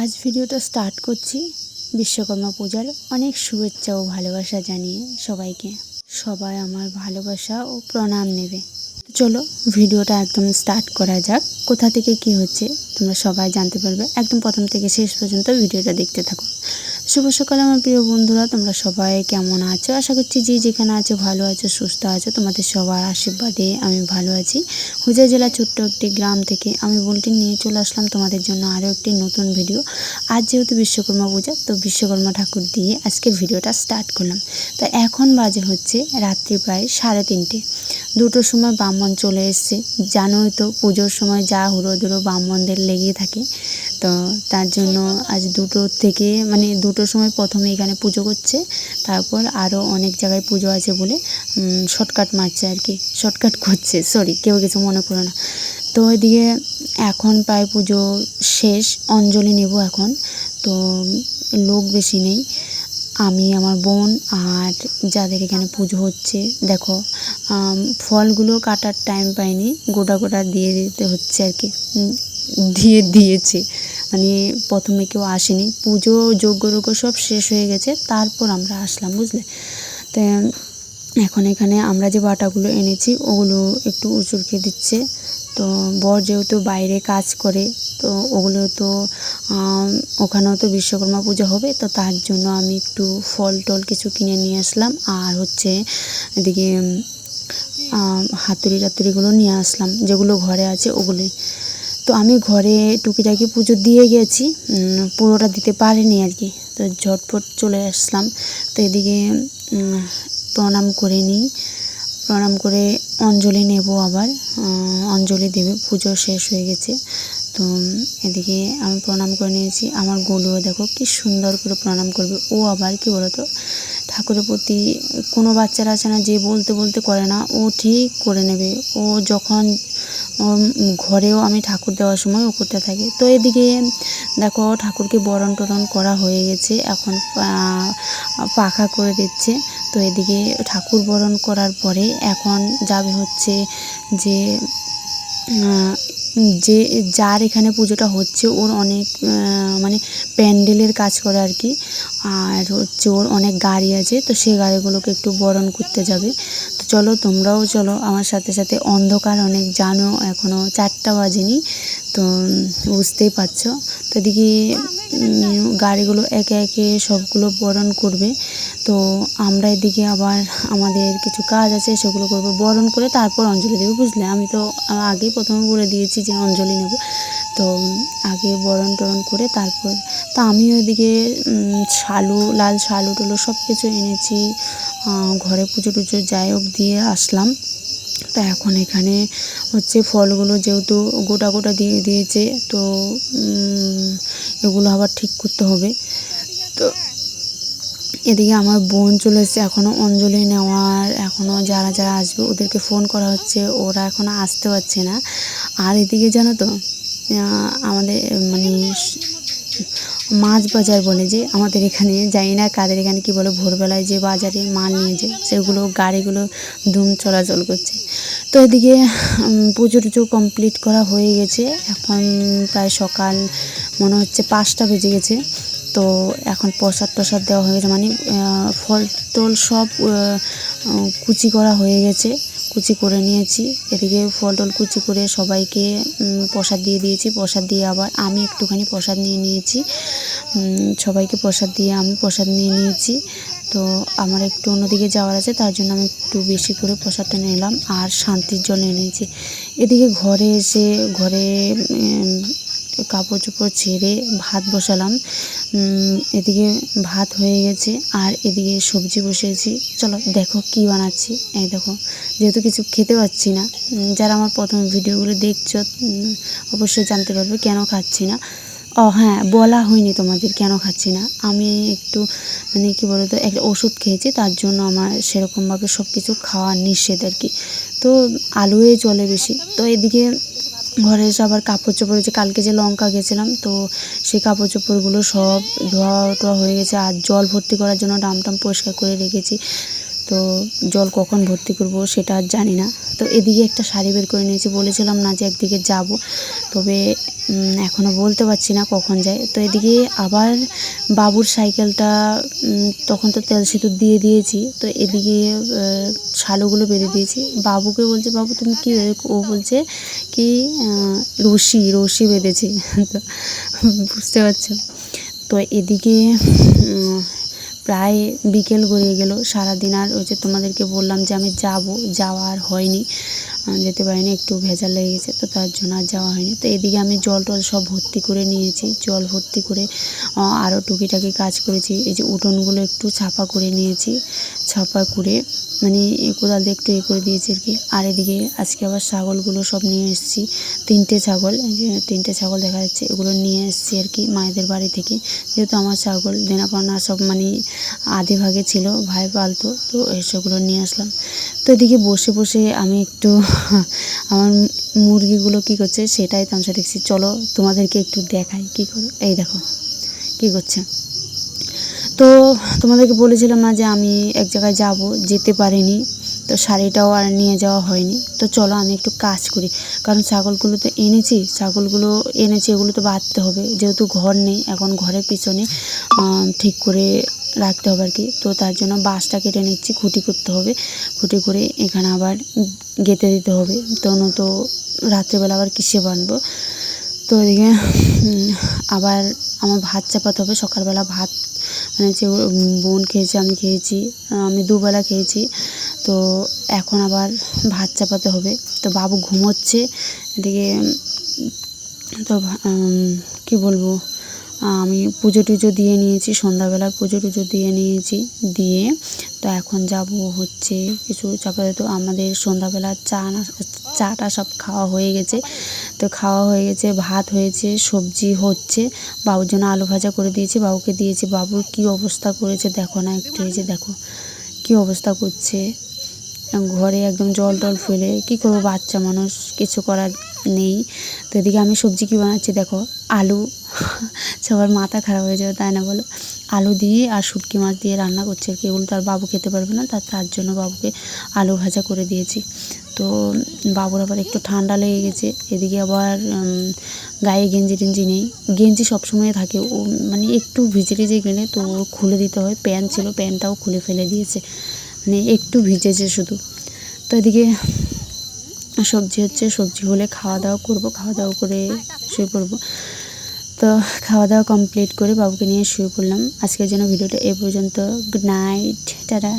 আজ ভিডিওটা স্টার্ট করছি বিশ্বকর্মা পূজার অনেক শুভেচ্ছা ও ভালোবাসা জানিয়ে সবাইকে। সবাই আমার ভালোবাসা ও প্রণাম নেবে। চলো ভিডিওটা একদম স্টার্ট করা যাক। কোথা থেকে কি হচ্ছে তোমরা সবাই জানতে পারবে। একদম প্রথম থেকে শেষ পর্যন্ত ভিডিওটা দেখতে থাকো। শুভ সকাল আমার প্রিয় বন্ধুরা, তোমরা সবাই কেমন আছো? আশা করছি যে যেখানে আছো ভালো আছো, সুস্থ আছো, তোমাদের সবার আশীর্বাদে আমি ভালো আছি। হুজা জেলা ছোট্ট একটি গ্রাম থেকে আমি বলটি নিয়ে চলে আসলাম তোমাদের জন্য আরও একটি নতুন ভিডিও। আজ যেহেতু বিশ্বকর্মা পূজা, তো বিশ্বকর্মা ঠাকুর দিয়ে আজকে ভিডিওটা স্টার্ট করলাম। তো এখন বাজে হচ্ছে রাত্রি প্রায় সাড়ে তিনটে। দুটোর সময় ব্রাহ্মণ চলে এসছে। জানোই তো পুজোর সময় যা হুড়ো দুড়ো ব্রাহ্মণদের লেগেই থাকে। তো তার জন্য আজ দুটো থেকে মানে দুটোর সময় প্রথমে এখানে পুজো করছে, তারপর আরও অনেক জায়গায় পুজো আছে বলে শর্টকাট মারছে আর কি শর্টকাট করছে সরি কেউ কিছু মনে করো না। তো ওইদিকে এখন প্রায় পুজো শেষ, অঞ্জলি নেব এখন, তো লোক বেশি নেই, আমি, আমার বোন আর যাদের এখানে পুজো হচ্ছে, দেখো ফলগুলো কাটার টাইম পাইনি, গোটা গোটা দিয়ে দিতে হচ্ছে আর কি দিয়ে দিয়েছে। মানে প্রথমে কেউ আসেনি। পুজো, যজ্ঞ রোগ্য সব শেষ হয়ে গেছে, তারপর আমরা আসলাম, বুঝলে? তো এখন এখানে আমরা যে বাটাগুলো এনেছি, ওগুলো একটু উচুরকে দিচ্ছে। তো বর যেহেতু বাইরে কাজ করে, তো ওগুলো তো ওখানেও তো বিশ্বকর্মা পুজো হবে, তো তার জন্য আমি একটু ফল টল কিছু কিনে নিয়ে আসলাম। আর হচ্ছে এদিকে হাতুড়ি টাতুড়িগুলো নিয়ে আসলাম, যেগুলো ঘরে আছে ওগুলোই। তো আমি ঘরে টুকিটাকি পুজো দিয়ে গেছি পুরোটা দিতে পারিনি আর কি। তো ঝটপট চলে আসলাম। তো এদিকে প্রণাম করে নিই। প্রণাম করে অঞ্জলি নেব আবার। অঞ্জলি দেবে, পুজো শেষ হয়ে গেছে। তো এদিকে আমি প্রণাম করে নিয়েছি। আমার গোলুও দেখো কি সুন্দর করে প্রণাম করবে। ও আবার কি বলতো? ঠাকুরের প্রতি কোনো বাচ্চারা আছে না, যে বলতে বলতে করে না, ও ঠিক করে নেবে। ও যখন ঘরেও আমি ঠাকুর দেওয়ার সময় ও করতে থাকে। তো এদিকে দেখো ঠাকুরকে বরণ টরণ করা হয়ে গেছে, এখন পাখা করে দিচ্ছে। তো এদিকে ঠাকুর বরণ করার পরে এখন যাবে হচ্ছে যে যে যার এখানে পুজোটা হচ্ছে, ওর অনেক মানে প্যান্ডেলের কাজ করে আর কি। আর হচ্ছে ওর অনেক গাড়ি আছে, তো সে গাড়িগুলোকে একটু বরণ করতে যাবে। তো চলো তোমরাও চলো, আমার সাথে সাথে অন্ধকার অনেক, জানো এখনও চারটা বাজেনি, তো বুঝতেই পারছ। তো এদিকে গাড়িগুলো একে একে সবগুলো বরণ করবে। তো আমরা এদিকে আবার আমাদের কিছু কাজ আছে, সেগুলো করব। বরণ করে তারপর অঞ্জলি দেবো, বুঝলে? আমি তো আগেই প্রথমে বলে দিয়েছি যে অঞ্জলি নেব। তো আগে বরণ টরণ করে তারপর, তো আমিও ওইদিকে শালু, লাল শালু টুলু সব কিছু এনেছি ঘরে পুজো টুজো যাই হোক দিয়ে আসলাম। তো এখন এখানে হচ্ছে ফলগুলো যেহেতু গোটা গোটা দিয়ে দিয়েছে, তো এগুলো আবার ঠিক করতে হবে। তো এদিকে আমার বোন চলে এসেছে এখনও অঞ্জলি নেওয়ার এখনও যারা যারা আসবে ওদেরকে ফোন করা হচ্ছে, ওরা এখনও আসতে পারছে না। আর এদিকে জানো তো আমাদের মানে মাছ বাজার বলে যে আমাদের এখানে, জানি না কাদের এখানে কি বলে, ভোরবেলায় যে বাজারে মাল নিয়ে যায়, সেগুলো গাড়িগুলো দুম চলাচল করছে। তো এদিকে পুজো টুজো কমপ্লিট করা হয়ে গেছে, এখন প্রায় সকাল মনে হচ্ছে পাঁচটা বেজে গেছে। তো এখন প্রসাদ টসাদ দেওয়া হয়ে মানে ফল টল সব কুচি করা হয়ে গেছে। কুচি করে নিয়েছি। এদিকে ফল টল কুচি করে সবাইকে প্রসাদ দিয়ে দিয়েছি। প্রসাদ দিয়ে আবার আমি একটুখানি প্রসাদ নিয়ে নিয়েছি। সবাইকে প্রসাদ দিয়ে আমি প্রসাদ নিয়ে নিয়েছি। তো আমার একটু অন্যদিকে যাওয়ার আছে, তার জন্য আমি একটু বেশি করে প্রসাদটা নিলাম আর শান্তির জল এনেছি। এদিকে ঘরে এসে, ঘরে কাপড় চোপড় ছেড়ে ভাত বসালাম। এদিকে ভাত হয়ে গেছে, আর এদিকে সবজি বসিয়েছি। চলো দেখো কি বানাচ্ছি। এই দেখো, যেহেতু কিছু খেতে পাচ্ছি না যারা আমার প্রথম ভিডিওগুলো দেখছ অবশ্যই জানতে পারবে কেন খাচ্ছি না। ও হ্যাঁ বলা হয়নি তোমাদের কেন খাচ্ছি না। আমি একটু মানে কি বলতো, একটা ওষুধ খেয়েছি, তার জন্য আমার সেরকমভাবে সব কিছু খাওয়া নিষেধ আর কি। তো আলুয়ে চলে বেশি। তো এদিকে ঘরে এসে আবার কাপড় চোপড় যে কালকে যে লঙ্কা গেছিলাম, তো সেই কাপড় চোপড়গুলো সব ধোয়া টোয়া হয়ে গেছে। আর জল ভর্তি করার জন্য ডাম টাম পরিষ্কার করে রেখেছি। তো জল কখন ভর্তি করব সেটা আর জানি না। তো এদিকে একটা শাড়ি বের করে নিয়েছি, বলেছিলাম না যে একদিকে যাব। তবে এখনও বলতে পারছি না কখন যায়। তো এদিকে আবার বাবুর সাইকেলটা তখন তো তেল সিঁদুর দিয়ে দিয়েছি। তো এদিকে শালুগুলো বেঁধে দিয়েছি। বাবুকে বলছে, বাবু, তুমি কী ও বলছে কি রশি রশি বেঁধেছি। তো, বুঝতে পারছ? তো এদিকে প্রায় বিকেল গড়িয়ে গেল। সারাদিন আর ওই যে তোমাদেরকে বললাম যে আমি যাব, যাওয়া আর হয়নি। যেতে পারিনি, একটু ভেজাল লেগে গেছে, তো তার জন্য আর যাওয়া হয়নি। তো এদিকে আমি জল টল সব ভর্তি করে নিয়েছি, জল ভর্তি করে আরও টুকিটাকি কাজ করেছি। এই যে উঠোনগুলো একটু ছাপা করে নিয়েছি। ছাপা করে মানে কোদাল দিয়ে একটু এ করে দিয়েছি আর কি। আর এদিকে আজকে আবার ছাগলগুলো সব নিয়ে এসেছি। তিনটে ছাগল তিনটে ছাগল দেখা যাচ্ছে, এগুলো নিয়ে এসেছি আর কি মায়েদের বাড়ি থেকে। যেহেতু আমার ছাগল, দেনাপানা সব মানে আধে ভাগে ছিল, ভাই পালতো, তো এসবগুলো নিয়ে আসলাম। তো এদিকে বসে বসে আমি একটু আমার মুরগিগুলো কী করছে, সেটাই তামসা দেখছি। চলো তোমাদেরকে একটু দেখাই, কী করো? এই দেখো, কী করছে। তো তোমাদেরকে বলেছিলাম না যে আমি এক জায়গায় যাব, যেতে পারিনি। তো শাড়িটাও আর নিয়ে যাওয়া হয়নি। তো চলো আমি একটু কাজ করি। কারণ ছাগলগুলো তো এনেছি, ছাগলগুলো এনেছি, এগুলো তো বাঁধতে হবে। যেহেতু ঘর নেই, এখন ঘরের পিছনে ঠিক করে রাখতে হবে আর কি তো তার জন্য বাঁশটা কেটে নিচ্ছি, খুঁটি করতে হবে। খুঁটি করে এখানে আবার গেঁথে দিতে হবে। তো নয়তো রাত্রেবেলা আবার কিসে বাঁধবো? তো এদিকে আবার আমার ভাত চাপাতে হবে। সকালবেলা ভাত মানে যে বোন খেয়েছে, আমি খেয়েছি, আমি দুবেলা খেয়েছি। তো এখন আবার ভাত চাপাতে হবে। তো বাবু ঘুমোচ্ছে, এদিকে তো কি বলব? আমি পুজো টুজো দিয়ে নিয়েছি, সন্ধ্যাবেলার পুজো টুজো দিয়ে নিয়েছি, দিয়ে তো এখন যাব হচ্ছে কিছু চাপা তো আমাদের সন্ধ্যাবেলা চা না, চাটা সব খাওয়া হয়ে গেছে। তো খাওয়া হয়ে গেছে, ভাত হয়েছে, সবজি হচ্ছে। বাবুর জন্য আলু ভাজা করে দিয়েছি, বাবুকে দিয়েছি। বাবুর কি অবস্থা করেছে দেখো না একটু, এই যে দেখো, কি অবস্থা করছে। ঘরে একদম জল টল ফেলে, কি করব বাচ্চা মানুষ, কিছু করার নেই। তো এদিকে আমি সবজি কী বানাচ্ছি দেখো, আলু। সবার মাথা খারাপ হয়ে যাবে, তাই না বলো? আলু দিয়ে আর শুটকি মাছ দিয়ে রান্না করছি আর কি। এগুলো তো আর বাবু খেতে পারবে না তার তার জন্য বাবুকে আলু ভাজা করে দিয়েছি। তো বাবুর আবার একটু ঠান্ডা লেগে গেছে, এদিকে আবার গায়ে গেঞ্জি টেঞ্জি নেই। গেঞ্জি সবসময় থাকে, ও মানে একটু ভিজে টিজে গেলে তো খুলে দিতে হয় প্যান্ট ছিল প্যান্টটাও খুলে ফেলে দিয়েছে। মানে একটু ভিজেছে শুধু। তো এদিকে সবজি হচ্ছে, সবজি হলে খাওয়া দাওয়া করব খাওয়া দাওয়া করে শুয়ে পড়ব। তো খাওয়া দাওয়া কমপ্লিট করে বাবুকে নিয়ে শুয়ে পড়লাম। আজকের জন্য ভিডিওটা এ পর্যন্ত। Good night tata.